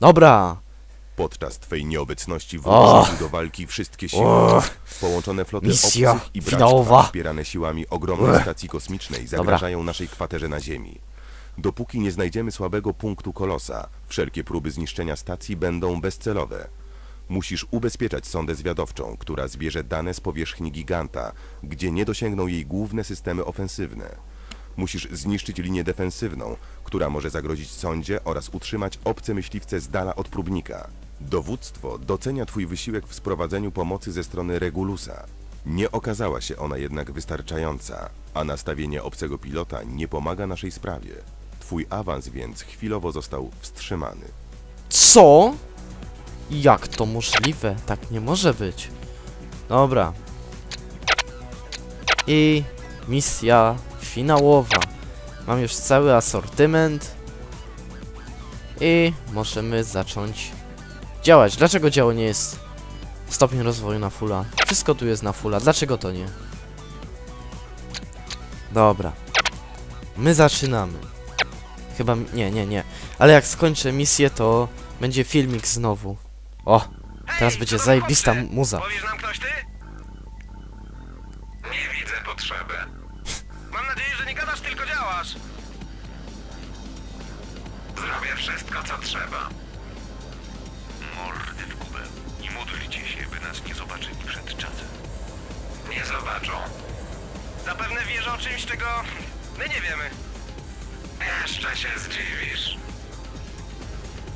Dobra. Podczas twej nieobecności Och. wróciły do walki wszystkie siły. Połączone floty Misja obcych i bractwa wspierane siłami ogromnej stacji kosmicznej zagrażają naszej kwaterze na Ziemi. Dopóki nie znajdziemy słabego punktu kolosa, wszelkie próby zniszczenia stacji będą bezcelowe. Musisz ubezpieczać sondę zwiadowczą, która zbierze dane z powierzchni giganta, gdzie nie dosięgną jej główne systemy ofensywne. Musisz zniszczyć linię defensywną, która może zagrozić sądzie oraz utrzymać obce myśliwce z dala od próbnika. Dowództwo docenia Twój wysiłek w sprowadzeniu pomocy ze strony Regulusa. Nie okazała się ona jednak wystarczająca, a nastawienie obcego pilota nie pomaga naszej sprawie. Twój awans więc chwilowo został wstrzymany. Co? Jak to możliwe? Tak nie może być. Dobra. I misja finałowa. Mam już cały asortyment. I możemy zacząć działać. Dlaczego działo nie jest stopień rozwoju na fulla? Wszystko tu jest na fulla. Dlaczego to nie? Dobra. My zaczynamy. Chyba... Nie, nie, nie. Ale jak skończę misję, to będzie filmik znowu. O, teraz będzie zajebista mu- muza. Nam ktoś ty? Że nie gadasz, tylko działasz. Zrobię wszystko, co trzeba. Mordy w kubę. I módlcie się, by nas nie zobaczyli przed czasem. Nie zobaczą. Zapewne wierzą czymś, czego my nie wiemy. Jeszcze się zdziwisz.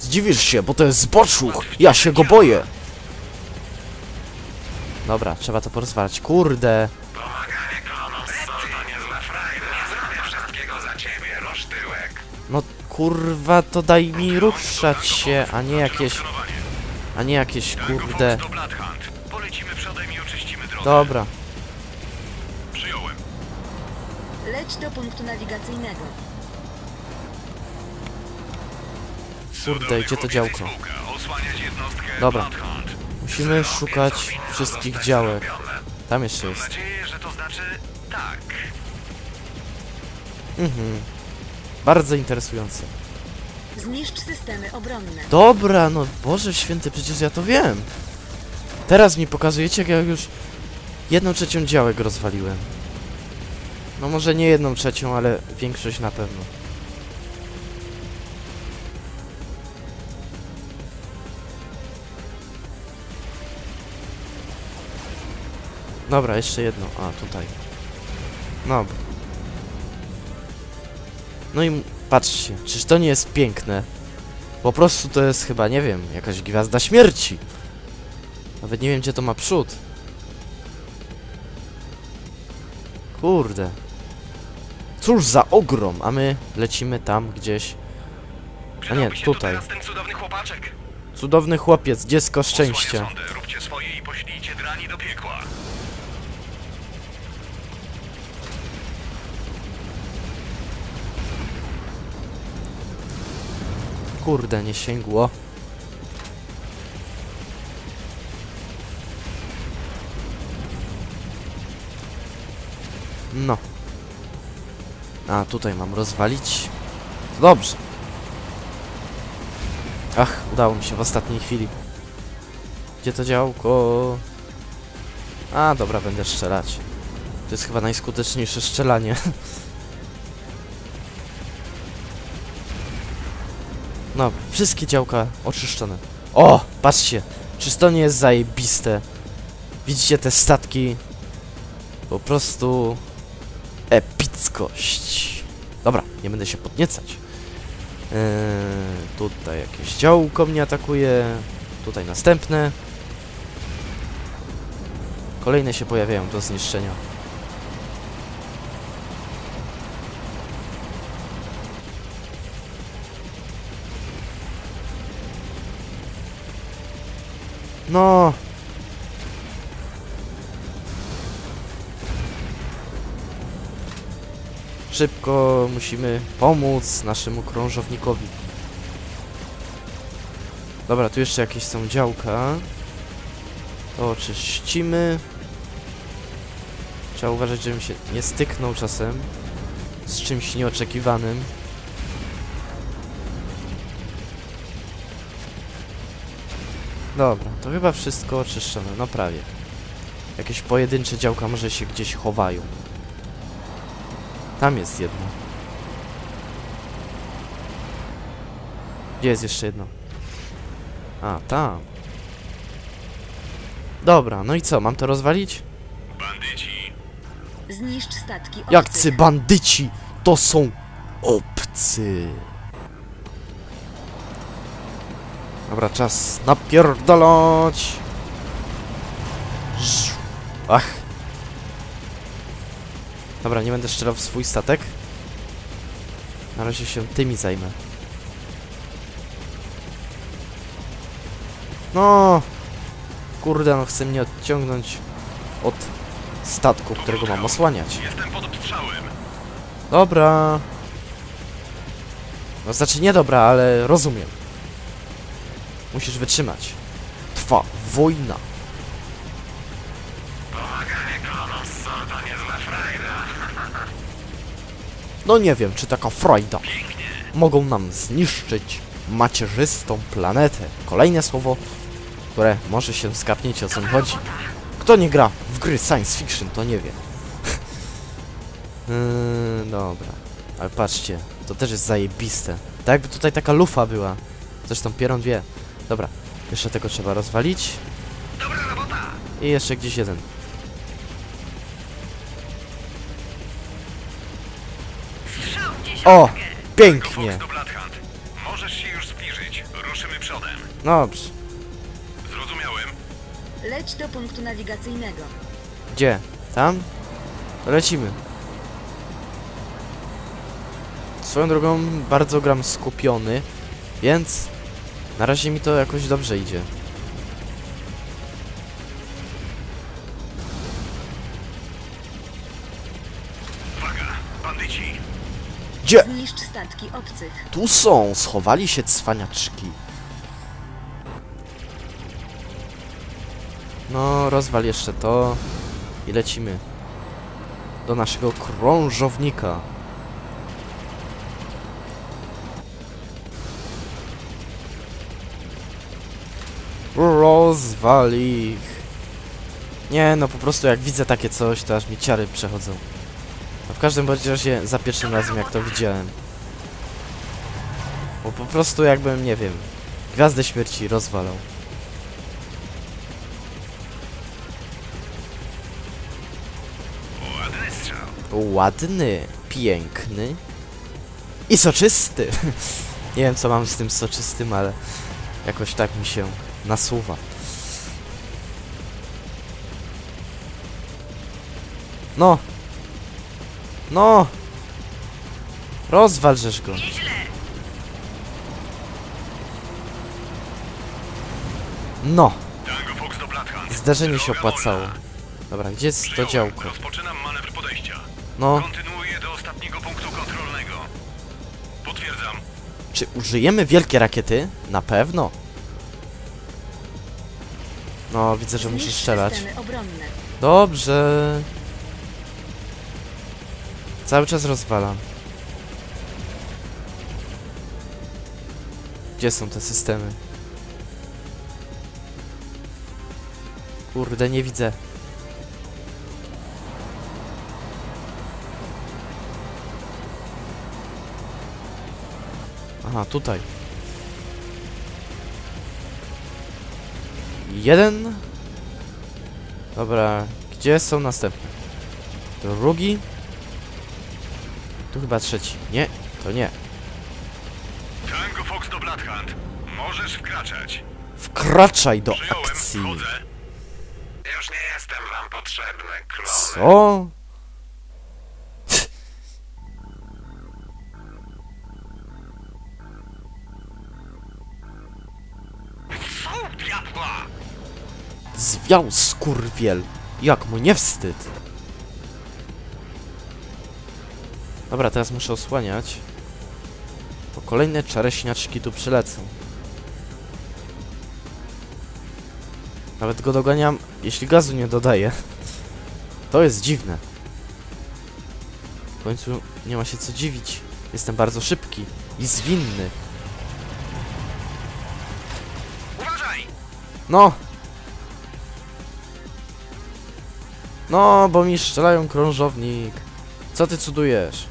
Zdziwisz się, bo to jest zboczuch. Ja się go boję. Dobra, trzeba to porozwalać. Kurde. Kurwa, to daj mi ruszać się, a nie jakieś... A nie jakieś kurde... Dobra. Przyjąłem. Leć do punktu nawigacyjnego. Kurde, gdzie to działko? Dobra. Musimy szukać wszystkich działek. Tam jeszcze jest. znaczy tak. Mhm. Bardzo interesujące. Zniszcz systemy obronne. Dobra, no Boże święty, przecież ja to wiem. Teraz mi pokazujecie, jak ja już jedną trzecią działek rozwaliłem. No może nie jedną trzecią, ale większość na pewno. Dobra, jeszcze jedno. A, tutaj. No. No i patrzcie, czyż to nie jest piękne? Po prostu to jest chyba, nie wiem, jakaś gwiazda śmierci. Nawet nie wiem, gdzie to ma przód. Kurde. Cóż za ogrom, a my lecimy tam gdzieś. Przydałby się tutaj. Cudowny chłopiec, dziecko szczęścia. Kurde, nie sięgło. No. A, tutaj mam rozwalić. Dobrze. Ach, udało mi się w ostatniej chwili. Gdzie to działko? A, dobra, będę strzelać. To jest chyba najskuteczniejsze strzelanie. No, wszystkie działka oczyszczone. O, patrzcie, czyż to nie jest zajebiste? Widzicie te statki? Po prostu epickość. Dobra, nie będę się podniecać. Eee, tutaj jakieś działko mnie atakuje. Tutaj następne. Kolejne się pojawiają do zniszczenia. No. Szybko musimy pomóc naszemu krążownikowi. Dobra, tu jeszcze jakieś są działka. To oczyścimy. Trzeba uważać, żebym się nie styknął czasem z czymś nieoczekiwanym. Dobra, to chyba wszystko oczyszczone, no prawie. Jakieś pojedyncze działka może się gdzieś chowają. Tam jest jedno. Gdzie jest jeszcze jedno? A, tam. Dobra, no i co, mam to rozwalić? Bandyci. Zniszcz statki obcych. Jakcy bandyci to są obcy. Dobra, czas napierdalać. Żu. Ach. Dobra, nie będę strzelał w swój statek. Na razie się tymi zajmę. No. Kurde, no chce mnie odciągnąć od statku, którego mam osłaniać. Jestem pod obstrzałem. Dobra. No znaczy nie dobra, ale rozumiem. Musisz wytrzymać. Trwa wojna. No nie wiem, czy taka frajda mogą nam zniszczyć macierzystą planetę. Kolejne słowo, które może się skapniecie o co mi chodzi. Kto nie gra w gry science fiction, to nie wie. yy, dobra. Ale patrzcie, to też jest zajebiste. Tak jakby tutaj taka lufa była. Zresztą Pieron wie. Dobra, jeszcze tego trzeba rozwalić. Dobra robota. I jeszcze gdzieś jeden. O! Pięknie! Możesz się już zbliżyć. Ruszymy przodem. Dobrze. Zrozumiałem. Leć do punktu nawigacyjnego. Gdzie? Tam? Lecimy. Swoją drogą bardzo gram skupiony, więc na razie mi to jakoś dobrze idzie. Gdzie? Zniszcz statki obcych. Tu są! Schowali się cwaniaczki. No, rozwal jeszcze to i lecimy do naszego krążownika. Ich. Nie, no po prostu jak widzę takie coś, to aż mi ciary przechodzą. No w każdym bądź razie za pierwszym razem jak to widziałem. Bo po prostu jakbym, nie wiem, Gwiazdę Śmierci rozwalał. Ładny. Ładny, piękny i soczysty. nie wiem co mam z tym soczystym, ale jakoś tak mi się nasuwa. No. No. Rozwal żeż go. No. Zdarzenie się opłacało. Dobra, gdzie jest to działko? Rozpoczynam manewr podejścia. No, Kontynuuję do ostatniego punktu kontrolnego. Potwierdzam. czy użyjemy wielkie rakiety? Na pewno. No, widzę, że muszę Zniszcz strzelać. Dobrze. Cały czas rozwalam. Gdzie są te systemy? Kurde, nie widzę. Aha, tutaj. Jeden. Dobra, gdzie są następne? Drugi. Tu chyba trzeci. Nie, to nie. Tango Fox do Bloodhunt. Możesz wkraczać. Wkraczaj do Przyjąłem. akcji. Wchodzę. Już nie jestem wam potrzebny, klony. Co? Zwiał skurwiel. Jak mu nie wstyd. Dobra, teraz muszę osłaniać. Bo kolejne czareśniaczki tu przylecą. Nawet go doganiam, jeśli gazu nie dodaję. To jest dziwne. W końcu nie ma się co dziwić. Jestem bardzo szybki i zwinny. Uważaj! No! No, bo mi strzelają krążownik. Co ty cudujesz?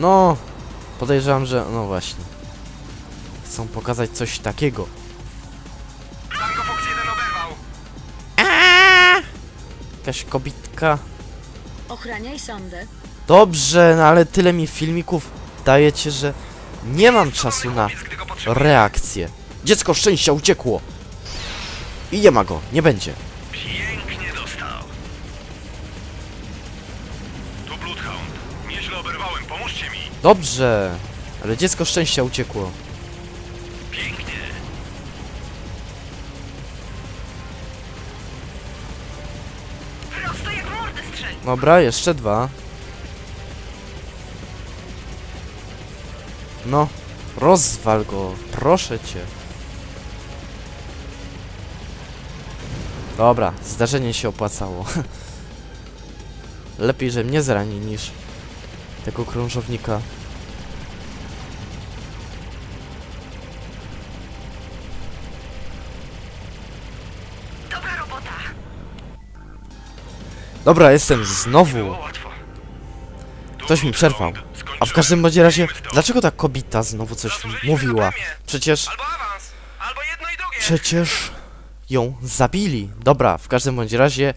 No! Podejrzewam, że... No właśnie. Chcą pokazać coś takiego. Tango Fox 1 oberwał. Jakaś kobitka. Ochraniaj sondę. Dobrze, no ale tyle mi filmików dajecie, że nie mam czasu na reakcję. Dziecko szczęścia uciekło. I nie ma go, nie będzie. Dobrze, ale dziecko szczęścia uciekło. Pięknie. Prosto jak mordę strzeli. Dobra, jeszcze dwa. No, rozwal go, proszę cię. Dobra, zdarzenie się opłacało. Lepiej, że mnie zrani niż tego krążownika. Dobra robota. Dobra, jestem znowu. Ktoś mi przerwał. A w każdym bądź razie, dlaczego ta kobieta znowu coś mówiła? Przecież, przecież ją zabili. Dobra, w każdym bądź razie